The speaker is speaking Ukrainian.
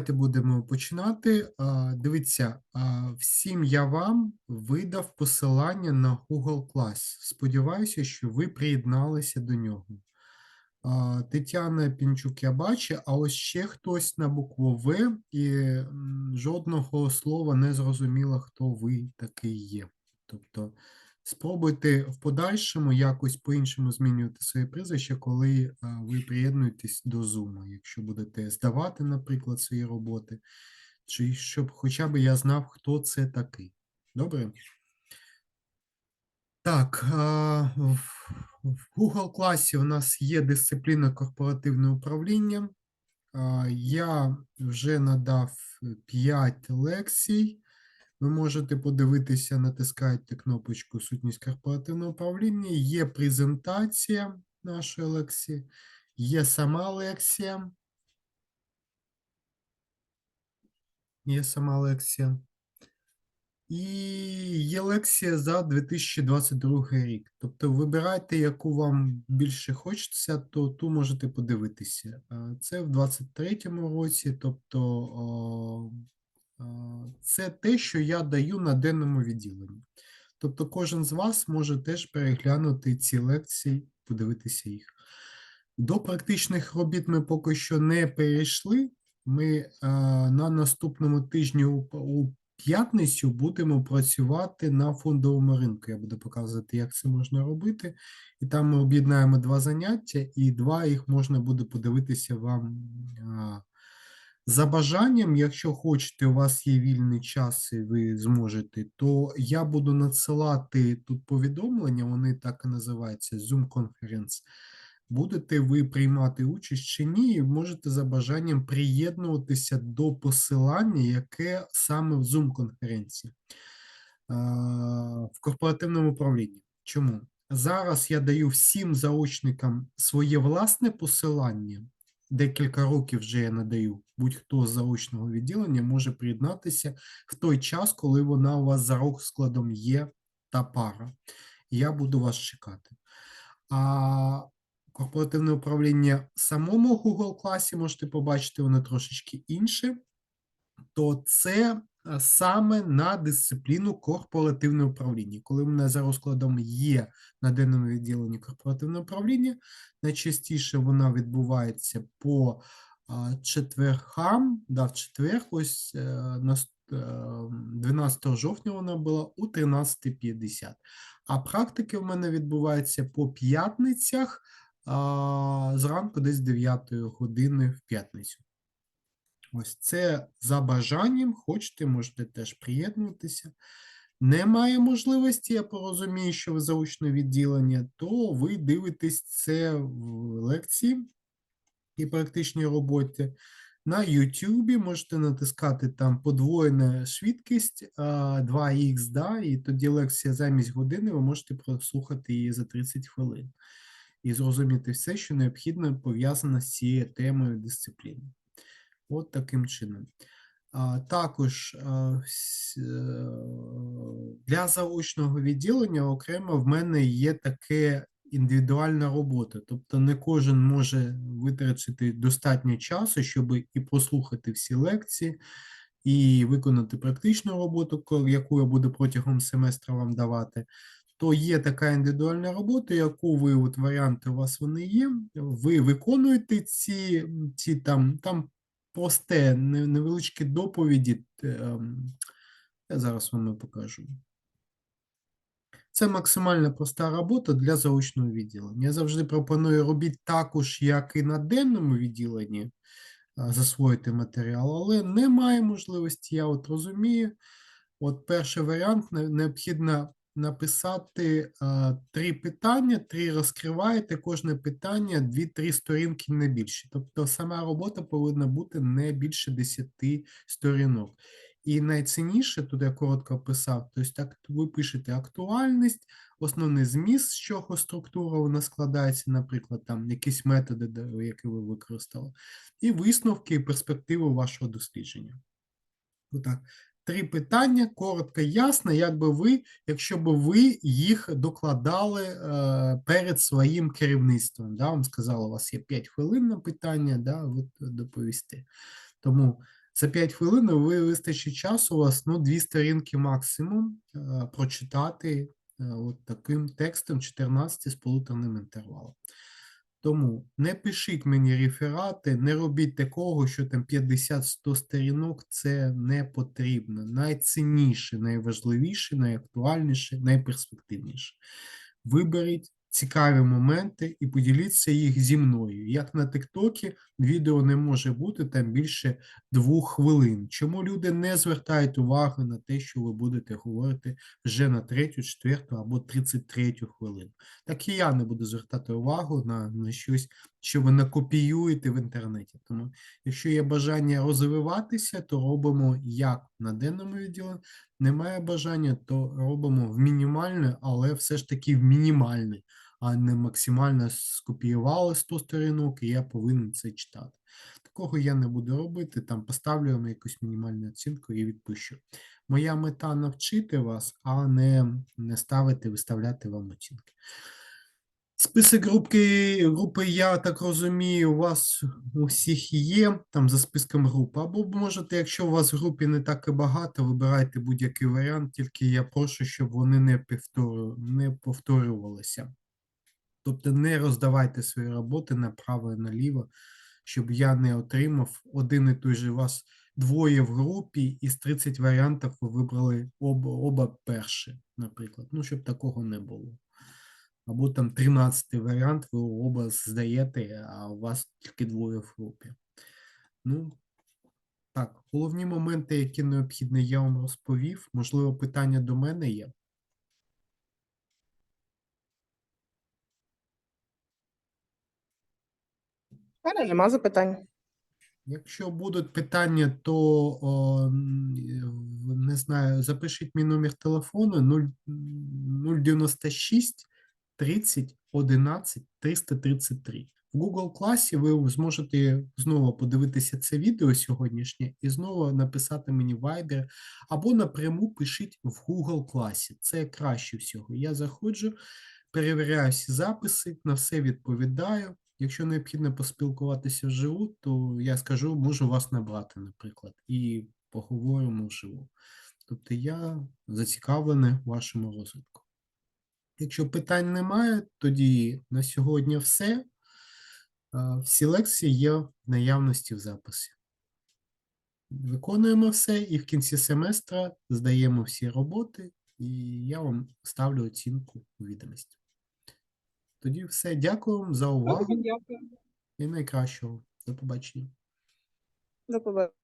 Давайте будемо починати. Дивіться, всім я вам видав посилання на Google Class. Сподіваюся, що ви приєдналися до нього. Тетяна Пінчук я бачу, а ось ще хтось на букву В і жодного слова не зрозуміло, хто ви такий є. Тобто спробуйте в подальшому якось по-іншому змінювати своє прізвище, коли ви приєднуєтесь до Zoom, якщо будете здавати, наприклад, свої роботи, чи щоб хоча б я знав, хто це такий. Добре? Так, в в Google класі у нас є дисципліна корпоративне управління. Я вже надав 5 лекцій. Ви можете подивитися, натискаєте кнопочку Сутність корпоративного управління. Є презентація нашої лекції, є сама лекція. Є сама лекція. І є лекція за 2022 рік. Тобто вибирайте, яку вам більше хочеться, то ту можете подивитися. Це в 2023 році, тобто це те, що я даю на денному відділенні. Тобто кожен з вас може теж переглянути ці лекції, подивитися їх. До практичних робіт ми поки що не перейшли. Ми а, на наступному тижні у, у п'ятницю будемо працювати на фондовому ринку. Я буду показувати, як це можна робити. І там ми об'єднаємо два заняття, і два їх можна буде подивитися вам а, за бажанням. Якщо хочете, у вас є вільний час і ви зможете, то я буду надсилати тут повідомлення, вони так і називаються Zoom конференц. Будете ви приймати участь чи ні, і можете за бажанням приєднуватися до посилання, яке саме в Zoom-конференції в корпоративному управлінні. Чому? Зараз я даю всім заочникам своє власне посилання. Декілька років вже я надаю. Будь-хто з заочного відділення може приєднатися в той час, коли вона у вас за розкладом є та пара. Я буду вас чекати. А корпоративне управління самому Google класі можете побачити, воно трошечки інше, то це е, саме на дисципліну корпоративне управління. Коли в мене за розкладом є на денному відділенні корпоративне управління, найчастіше вона відбувається по четвергам, да, в четвер, ось е, на 12 е, жовтня вона була у 13.50. А практики в мене відбуваються по п'ятницях зранку десь 9 години в п'ятницю. Ось це за бажанням, хочете, можете теж приєднуватися. Немає можливості, я порозумію, що ви заочне відділення, то ви дивитесь це в лекції і практичній роботі. На YouTube можете натискати там подвоєна швидкість 2х, да, і тоді лекція замість години ви можете прослухати її за 30 хвилин і зрозуміти все, що необхідно пов'язано з цією темою дисципліни. От таким чином. Також е, для заочного відділення окремо в мене є таке індивідуальна робота. Тобто не кожен може витратити достатньо часу, щоб і послухати всі лекції, і виконати практичну роботу, яку я буду протягом семестру вам давати то є така індивідуальна робота, яку ви, от варіанти у вас вони є, ви виконуєте ці ці там там просте, невеличкі доповіді. Ем, я зараз вам покажу. Це максимально проста робота для заочного відділення. Я завжди пропоную робити також, як і на денному відділенні, засвоїти матеріал, але немає можливості, я от розумію. От перший варіант необхідно написати а, три питання, три розкриваєте, кожне питання, дві-три сторінки не більше. Тобто сама робота повинна бути не більше 10 сторінок. І найцінніше, тут я коротко писав, тобто так ви пишете актуальність, основний зміст, з чого структура вона складається, наприклад, там якісь методи, які ви використали, і висновки і перспективи вашого дослідження. Отак три питання, коротко, ясно, якби ви, якщо б ви їх докладали е, перед своїм керівництвом. Да? Вам сказали, у вас є 5 хвилин на питання, да, ви доповісти. Тому За 5 хвилин ви вистачить часу у вас ну, дві сторінки максимум е, прочитати е, от таким текстом 14 з полутаним інтервалом. Тому не пишіть мені реферати, не робіть такого, що там 50-100 сторінок це не потрібно. Найцінніше, найважливіше, найактуальніше, найперспективніше. Виберіть цікаві моменти і поділіться їх зі мною. Як на Тиктокі, відео не може бути там більше двох хвилин. Чому люди не звертають уваги на те, що ви будете говорити вже на третю, четверту або 33 хвилину? Так і я не буду звертати увагу на, на щось, що ви накопіюєте в інтернеті. Тому, якщо є бажання розвиватися, то робимо як на денному відділенні. Немає бажання, то робимо в мінімальне, але все ж таки в мінімальне, а не максимально скопіювали 100 сторінок, і я повинен це читати. Такого я не буду робити, там поставлю якусь мінімальну оцінку і відпущу. Моя мета навчити вас, а не, не ставити, виставляти вам оцінки. Список групки, групи, я так розумію, у вас у всіх є там за списком групи. Або можете, якщо у вас в групі не так і багато, вибирайте будь-який варіант, тільки я прошу, щоб вони не, повторю, не повторювалися. Тобто не роздавайте свої роботи направо і наліво, щоб я не отримав один і той же вас двоє в групі, і з 30 варіантів ви вибрали оба, оба перші, наприклад. Ну, щоб такого не було або там 13 варіант, ви оба здаєте, а у вас тільки двоє в групі. Ну, так, головні моменти, які необхідні, я вам розповів. Можливо, питання до мене є. Мене нема запитань. Якщо будуть питання, то о, не знаю, запишіть мій номер телефону 0, 096 30 11 333. В Google класі ви зможете знову подивитися це відео сьогоднішнє і знову написати мені Viber або напряму пишіть в Google класі. Це краще всього. Я заходжу, перевіряю всі записи, на все відповідаю. Якщо необхідно поспілкуватися вживу, то я скажу, можу вас набрати, наприклад, і поговоримо вживу. Тобто я зацікавлений вашому розвитку. Якщо питань немає, тоді на сьогодні все. Всі лекції є в наявності в записі. Виконуємо все і в кінці семестра здаємо всі роботи, і я вам ставлю оцінку у відомості. Тоді все. Дякую вам за увагу Дякую. і найкращого. До побачення. До побачення.